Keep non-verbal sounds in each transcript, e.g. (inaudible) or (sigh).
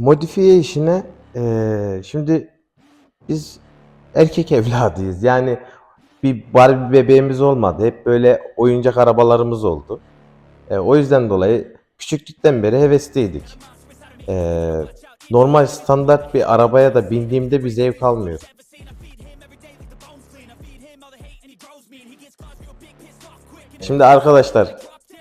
Modifiye işine eee, şimdi biz erkek evladıyız. Yani bir Barbie bebeğimiz olmadı. Hep böyle oyuncak arabalarımız oldu. E, o yüzden dolayı küçüklükten beri hevesliydik. E, normal standart bir arabaya da bindiğimde bir zevk almıyorum. Şimdi arkadaşlar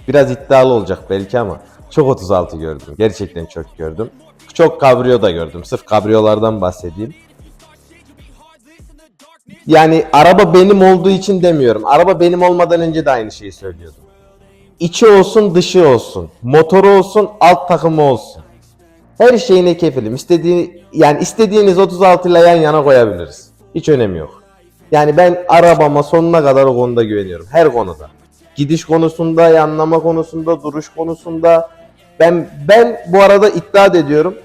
biraz iddialı olacak belki ama çok 36 gördüm. Gerçekten çok gördüm. Çok kabrio da gördüm. Sırf kabriyolardan bahsedeyim. Yani araba benim olduğu için demiyorum. Araba benim olmadan önce de aynı şeyi söylüyordum. İçi olsun dışı olsun. Motoru olsun alt takımı olsun. Her şeyine kefilim. İstediği, yani istediğiniz 36 ile yan yana koyabiliriz. Hiç önemi yok. Yani ben arabama sonuna kadar o konuda güveniyorum. Her konuda. Gidiş konusunda, yanlama konusunda, duruş konusunda. Ben ben bu arada iddia ediyorum.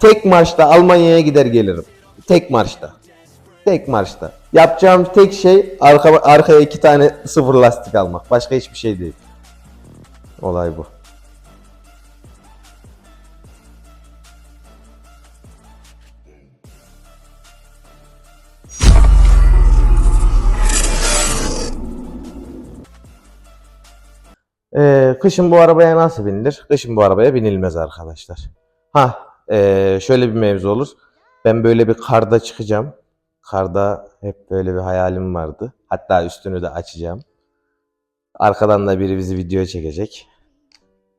Tek marşta Almanya'ya gider gelirim. Tek marşta. Tek marşta. Yapacağım tek şey arka, arkaya iki tane sıfır lastik almak. Başka hiçbir şey değil. Olay bu. Ee, kışın bu arabaya nasıl binilir? Kışın bu arabaya binilmez arkadaşlar. Ha, ee, şöyle bir mevzu olur. Ben böyle bir karda çıkacağım. Karda hep böyle bir hayalim vardı. Hatta üstünü de açacağım. Arkadan da biri bizi video çekecek.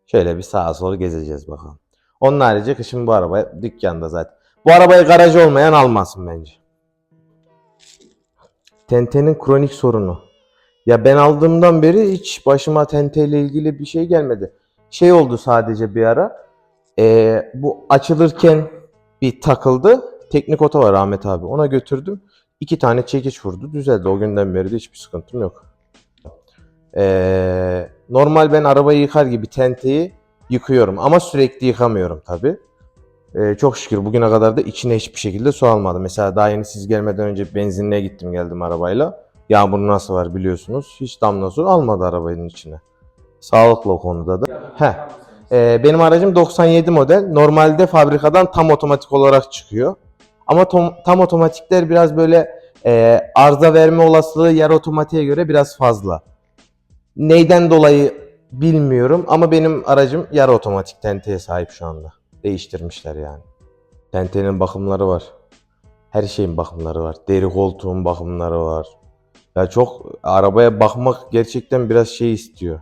Şöyle bir sağa sola gezeceğiz bakalım. Onun harici kışın bu araba dükkanda zaten. Bu arabayı garajı olmayan almasın bence. Tente'nin kronik sorunu. Ya ben aldığımdan beri hiç başıma Tente ile ilgili bir şey gelmedi. Şey oldu sadece bir ara. Ee, bu açılırken bir takıldı. Teknik oto var Ahmet abi. Ona götürdüm. İki tane çekiç vurdu. Düzeldi. O günden beri de hiçbir sıkıntım yok. Ee, normal ben arabayı yıkar gibi tenteyi yıkıyorum. Ama sürekli yıkamıyorum tabi. çok şükür bugüne kadar da içine hiçbir şekilde su almadı. Mesela daha yeni siz gelmeden önce benzinliğe gittim geldim arabayla. Yağmur nasıl var biliyorsunuz. Hiç damla su almadı arabanın içine. Sağlıklı o konuda da. Heh. Ee, benim aracım 97 model. Normalde fabrikadan tam otomatik olarak çıkıyor. Ama tom- tam otomatikler biraz böyle e, arıza verme olasılığı yarı otomatiğe göre biraz fazla. Neyden dolayı bilmiyorum ama benim aracım yarı otomatik tenteye sahip şu anda. Değiştirmişler yani. Tentenin bakımları var. Her şeyin bakımları var. Deri koltuğun bakımları var. Ya çok arabaya bakmak gerçekten biraz şey istiyor.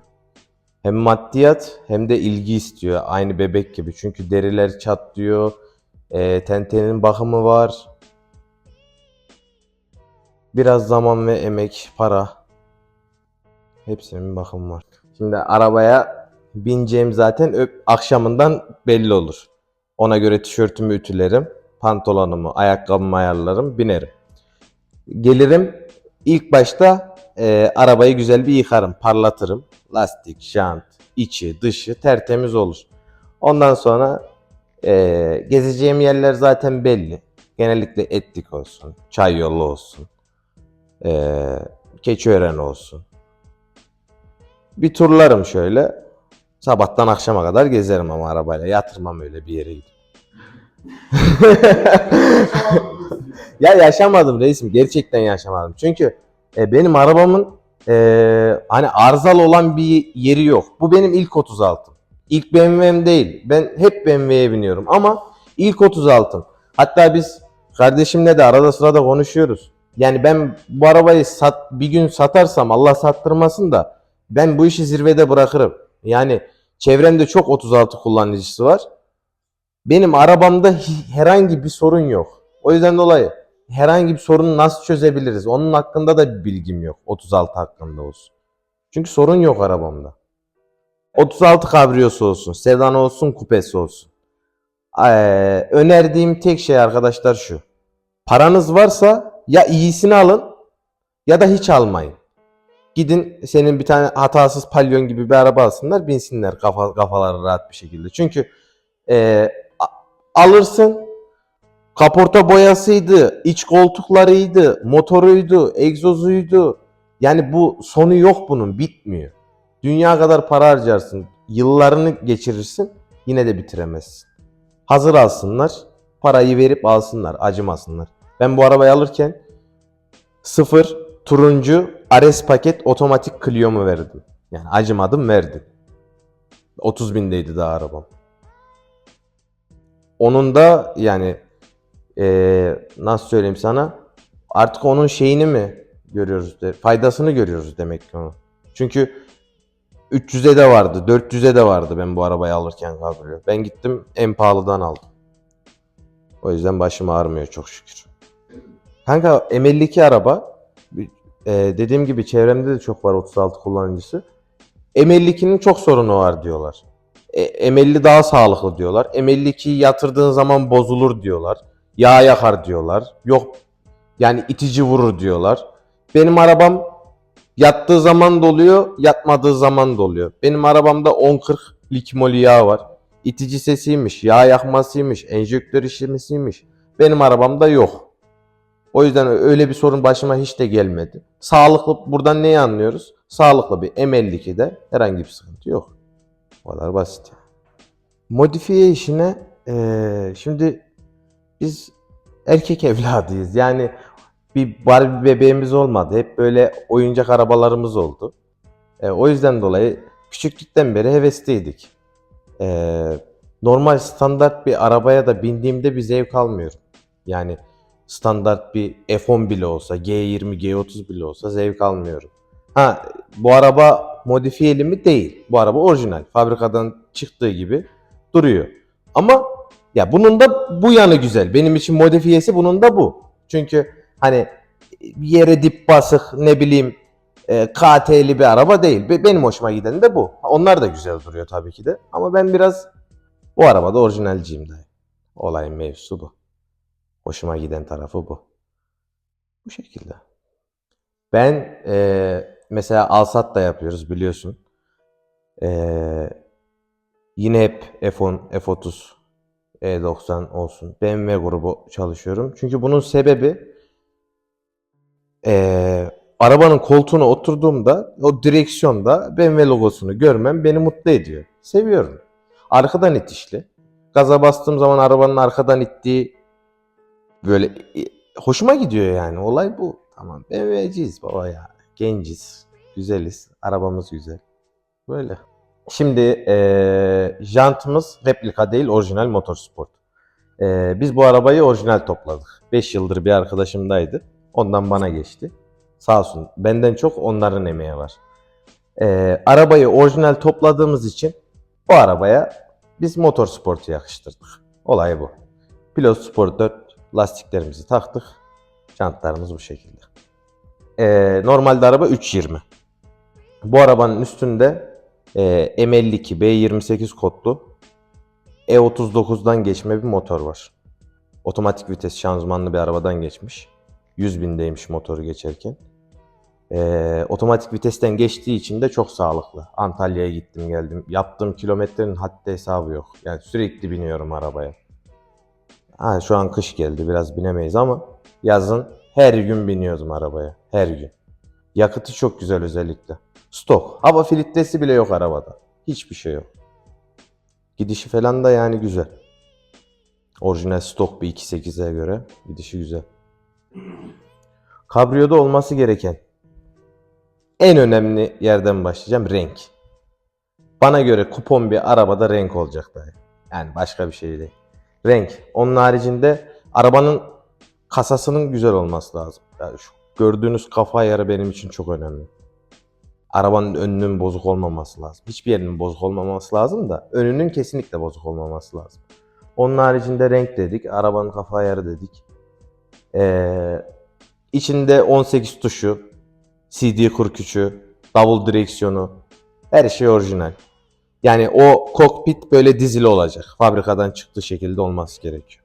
Hem maddiyat hem de ilgi istiyor. Aynı bebek gibi. Çünkü deriler çatlıyor. E, tentenin bakımı var. Biraz zaman ve emek, para. Hepsinin bakımı var. Şimdi arabaya bineceğim zaten öp, akşamından belli olur. Ona göre tişörtümü ütülerim, pantolonumu, ayakkabımı ayarlarım, binerim. Gelirim ilk başta e, arabayı güzel bir yıkarım, parlatırım. Lastik, jant, içi, dışı tertemiz olur. Ondan sonra e, gezeceğim yerler zaten belli. Genellikle etlik olsun, çay yolu olsun, e, keçiören olsun. Bir turlarım şöyle. Sabahtan akşama kadar gezerim ama arabayla. Yatırmam öyle bir yere gidip. (laughs) ya yaşamadım reisim. Gerçekten yaşamadım. Çünkü e, benim arabamın e, hani arızalı olan bir yeri yok. Bu benim ilk 36'm. İlk BMW'm değil. Ben hep BMW'ye biniyorum ama ilk 36'm. Hatta biz kardeşimle de arada sırada konuşuyoruz. Yani ben bu arabayı sat, bir gün satarsam Allah sattırmasın da ben bu işi zirvede bırakırım. Yani çevremde çok 36 kullanıcısı var. Benim arabamda herhangi bir sorun yok. O yüzden dolayı herhangi bir sorunu nasıl çözebiliriz? Onun hakkında da bir bilgim yok. 36 hakkında olsun. Çünkü sorun yok arabamda. 36 kabriyosu olsun, sedan olsun, kupesi olsun. Ee, önerdiğim tek şey arkadaşlar şu. Paranız varsa ya iyisini alın ya da hiç almayın. Gidin senin bir tane hatasız palyon gibi bir araba alsınlar binsinler kafa, kafaları rahat bir şekilde. Çünkü e, alırsın kaporta boyasıydı, iç koltuklarıydı, motoruydu, egzozuydu. Yani bu sonu yok bunun bitmiyor. Dünya kadar para harcarsın, yıllarını geçirirsin yine de bitiremezsin. Hazır alsınlar. Parayı verip alsınlar. Acımasınlar. Ben bu arabayı alırken sıfır turuncu Ares paket otomatik Clio'mu verdim. Yani acımadım verdim. 30 bindeydi daha arabam. Onun da yani eee, nasıl söyleyeyim sana artık onun şeyini mi görüyoruz de, faydasını görüyoruz demek ki onu. Çünkü 300'e de vardı, 400'e de vardı ben bu arabayı alırken kabrio. Ben gittim en pahalıdan aldım. O yüzden başım ağrımıyor çok şükür. Kanka M52 araba e, dediğim gibi çevremde de çok var 36 kullanıcısı. M52'nin çok sorunu var diyorlar. E, M50 daha sağlıklı diyorlar. M52'yi yatırdığın zaman bozulur diyorlar. Yağ yakar diyorlar. Yok yani itici vurur diyorlar. Benim arabam yattığı zaman doluyor, yatmadığı zaman doluyor. Benim arabamda 10-40 likmoli yağ var. İtici sesiymiş, yağ yakmasıymış, enjektör işlemesiymiş. Benim arabamda yok. O yüzden öyle bir sorun başıma hiç de gelmedi. Sağlıklı buradan neyi anlıyoruz? Sağlıklı bir M52'de herhangi bir sıkıntı yok. O kadar basit. Modifiye işine eee, şimdi biz erkek evladıyız. Yani bir Barbie bebeğimiz olmadı. Hep böyle oyuncak arabalarımız oldu. E, o yüzden dolayı küçüklükten beri hevesliydik. E, normal standart bir arabaya da bindiğimde bir zevk almıyorum. Yani standart bir F10 bile olsa, G20, G30 bile olsa zevk almıyorum. Ha bu araba modifiyeli mi? Değil. Bu araba orijinal. Fabrikadan çıktığı gibi duruyor. Ama ya bunun da bu yanı güzel. Benim için modifiyesi bunun da bu. Çünkü hani yere dip basık ne bileyim e, KT'li bir araba değil. Be- Benim hoşuma giden de bu. Onlar da güzel duruyor tabii ki de. Ama ben biraz bu arabada orijinalciyim dayı. Olayın mevzusu bu. Hoşuma giden tarafı bu. Bu şekilde. Ben e, mesela Alsat da yapıyoruz biliyorsun. E, yine hep F10, F30, E90 olsun. BMW grubu çalışıyorum. Çünkü bunun sebebi e, arabanın koltuğuna oturduğumda o direksiyonda BMW logosunu görmem beni mutlu ediyor. Seviyorum. Arkadan itişli. Gaza bastığım zaman arabanın arkadan ittiği böyle e, hoşuma gidiyor yani. Olay bu. Tamam BMW'ciyiz baba ya. Genciz. Güzeliz. Arabamız güzel. Böyle. Şimdi eee jantımız replika değil orijinal motorsport. Eee, biz bu arabayı orijinal topladık. 5 yıldır bir arkadaşımdaydı. Ondan bana geçti. Sağ olsun. Benden çok onların emeği var. Eee, arabayı orijinal topladığımız için o arabaya biz motorsportu yakıştırdık. Olay bu. Pilot Sport 4 lastiklerimizi taktık. Jantlarımız bu şekilde. Ee, normalde araba 320. Bu arabanın üstünde e, M52 B28 kodlu E39'dan geçme bir motor var. Otomatik vites şanzımanlı bir arabadan geçmiş. 100 bindeymiş motoru geçerken. Ee, otomatik vitesten geçtiği için de çok sağlıklı. Antalya'ya gittim geldim. Yaptığım kilometrenin haddi hesabı yok. Yani sürekli biniyorum arabaya. Ha, şu an kış geldi biraz binemeyiz ama yazın her gün biniyordum arabaya. Her gün. Yakıtı çok güzel özellikle. Stok. Hava filtresi bile yok arabada. Hiçbir şey yok. Gidişi falan da yani güzel. Orijinal stok bir 2.8'e göre gidişi güzel. Kabriyoda olması gereken en önemli yerden başlayacağım renk. Bana göre kupon bir arabada renk olacak dayı. Yani başka bir şey değil. Renk. Onun haricinde arabanın kasasının güzel olması lazım. Yani şu gördüğünüz kafa ayarı benim için çok önemli. Arabanın önünün bozuk olmaması lazım. Hiçbir yerinin bozuk olmaması lazım da önünün kesinlikle bozuk olmaması lazım. Onun haricinde renk dedik, arabanın kafa ayarı dedik. Ee, içinde 18 tuşu, CD 43'ü, davul direksiyonu, her şey orijinal. Yani o kokpit böyle dizili olacak. Fabrikadan çıktığı şekilde olması gerekiyor.